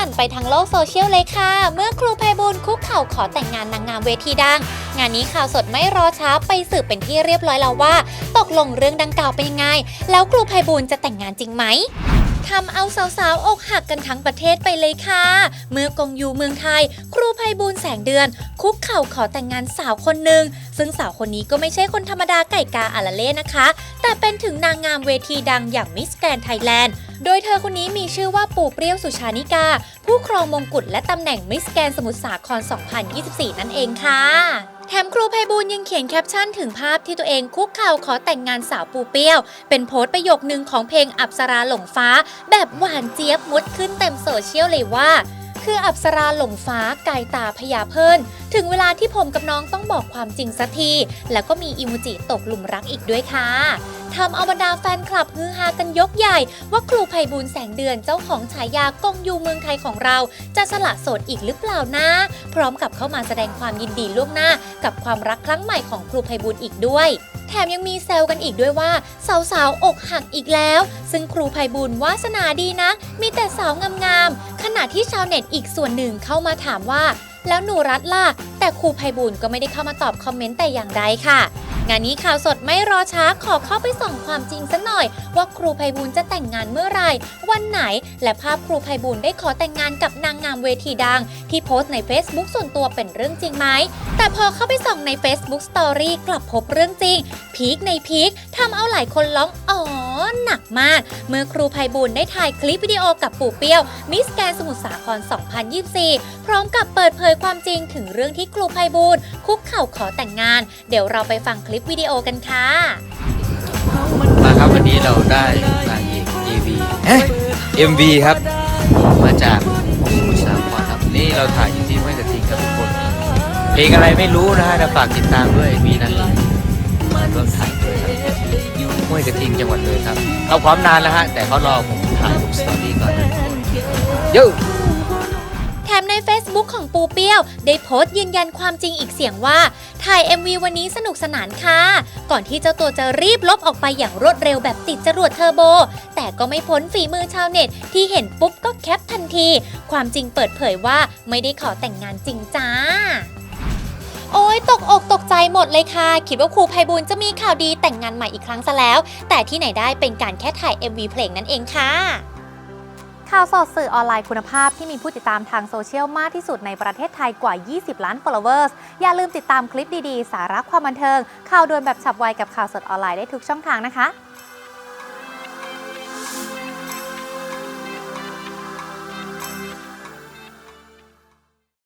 นั่นไปทั้งโลกโซเชียลเลยค่ะ เมื่อครูไพบูลคุกเข่าขอแต่งงานนางงามเวทีดัง งานนี้ข่าวสดไม่รอช้าไปสืบเป็นที่เรียบร้อยแล้วว่า ตกลงเรื่องดังกล่าวเป็นยังไง แล้วครูไพบูลจะแต่งงานจริงไหมทำเอาสาวๆ อกหักกันทั้งประเทศไปเลยค่ะ เมื่อกงยูเมืองไทย ครูไพบูลแสงเดือน คุกเข่าขอแต่งงานสาวคนหนึ่ง ซึ่งสาวคนนี้ก็ไม่ใช่คนธรรมดาไก่กาอาละเล่นะคะ แต่เป็นถึงนางงามเวทีดังอย่างมิสแกรนไทยแลนด์ โดยเธอคนนี้มีชื่อว่าปู่เปรี้ยวสุชานิกา ผู้ครองมงกุฎและตำแหน่งมิสแกนสมุทรสาคร 2024 นั่นเองค่ะแถมครูไพบูลย์ยังเขียนแคปชั่นถึงภาพที่ตัวเองคุกเข่าขอแต่งงานสาวปูเปี้ยว เป็นโพสต์ประโยคนึงของเพลงอับสราหลงฟ้า แบบหวานเจี๊ยบมุดขึ้นเต็มโซเชียลเลยว่า คืออับสราหลงฟ้าไกายตาพยาเพิ่น ถึงเวลาที่ผมกับน้องต้องบอกความจริงสักที แล้วก็มีอิโมจิตกหลุมรักอีกด้วยค่ะทำเอาบรรดาแฟนคลับฮือฮากันยกใหญ่ ว่าครูไพบูลแสงเดือนเจ้าของฉายากงยูเมืองไทยของเรา จะสละโสดอีกหรือเปล่านะ พร้อมกับเข้ามาแสดงความยินดีล่วงหน้า กับความรักครั้งใหม่ของครูไพบูลอีกด้วย แถมยังมีแซวกันอีกด้วยว่า สาวๆ อกหักอีกแล้ว ซึ่งครูภัยบุญวาสนาดีนะมีแต่สาวงามๆขณะที่ชาวเน็ตอีกส่วนหนึ่งเข้ามาถามว่า แล้วหนูรัดล่ะแต่ครูภัยบุญก็ไม่ได้เข้ามาตอบคอมเมนต์แต่อย่างใดค่ะ งานนี้ข่าวสดไม่รอช้าขอเข้าไปส่องความจริงซะหน่อย ว่าครูไพบูลจะแต่งงานเมื่อไหร่วันไหน และภาพครูไพบูลได้ขอแต่งงานกับนางงามเวทีดัง ที่โพสต์ใน Facebook ส่วนตัวเป็นเรื่องจริงไหมแต่พอเข้าไปส่องใน Facebook Story กลับพบเรื่องจริง พีคในพีคทำเอาหลายคนร้องอ๋อ หนักมาก เมื่อครูไพบูลย์ได้ถ่ายคลิปวิดีโอกับปู่เปี้ยว มิสแกนสมุทรสาคร 2024 พร้อมกับเปิดเผยความจริงถึงเรื่องที่ครูไพบูลย์คุกเข่าขอแต่งงาน เดี๋ยวเราไปฟังคลิปวิดีโอกันค่ะ มาครับวันนี้เราได้นางเอก AV เอ๊ะ MV ครับ มาจากสมุทรสาครครับ นี่เราถ่ายอยู่ที่ห้วยกระทิงครับทุกคน เพลงอะไรไม่รู้นะฮะแต่ฝากติดตามด้วยมีนา ครับเขาพร้อมนานแล้วฮะ แต่เขารอผมถ่ายลงสตอรี่ก่อนนะทุกคนโย่แถมใน Facebook ของปูเปี้ยว ได้โพสต์ยืนยันความจริงอีกเสียงว่า ถ่าย MV วันนี้สนุกสนานค่ะ ก่อนที่เจ้าตัวจะรีบลบออกไปอย่างรวดเร็วแบบติดจรวดเทอร์โบ แต่ก็ไม่พ้นฝีมือชาวเน็ต ที่เห็นปุ๊บก็แคปทันที ความจริงเปิดเผยว่าไม่ได้ขอแต่งงานจริงจ้า โอ้ยตกอกตกใจหมดเลยค่ะ คิดว่าครูไพบูลจะมีข่าวดีแต่งงานใหม่อีกครั้งซะแล้ว แต่ที่ไหนได้เป็นการแค่ถ่าย MV เพลงนั่นเองค่ะข่าวสดสื่อออนไลน์คุณภาพที่มีผู้ติดตามทางโซเชียลมากที่สุดในประเทศไทยกว่า 20 ล้าน followers อย่าลืมติดตามคลิปดีๆ สาระความบันเทิง ข่าวด่วนแบบฉับไวกับข่าวสดออนไลน์ได้ทุกช่องทางนะคะ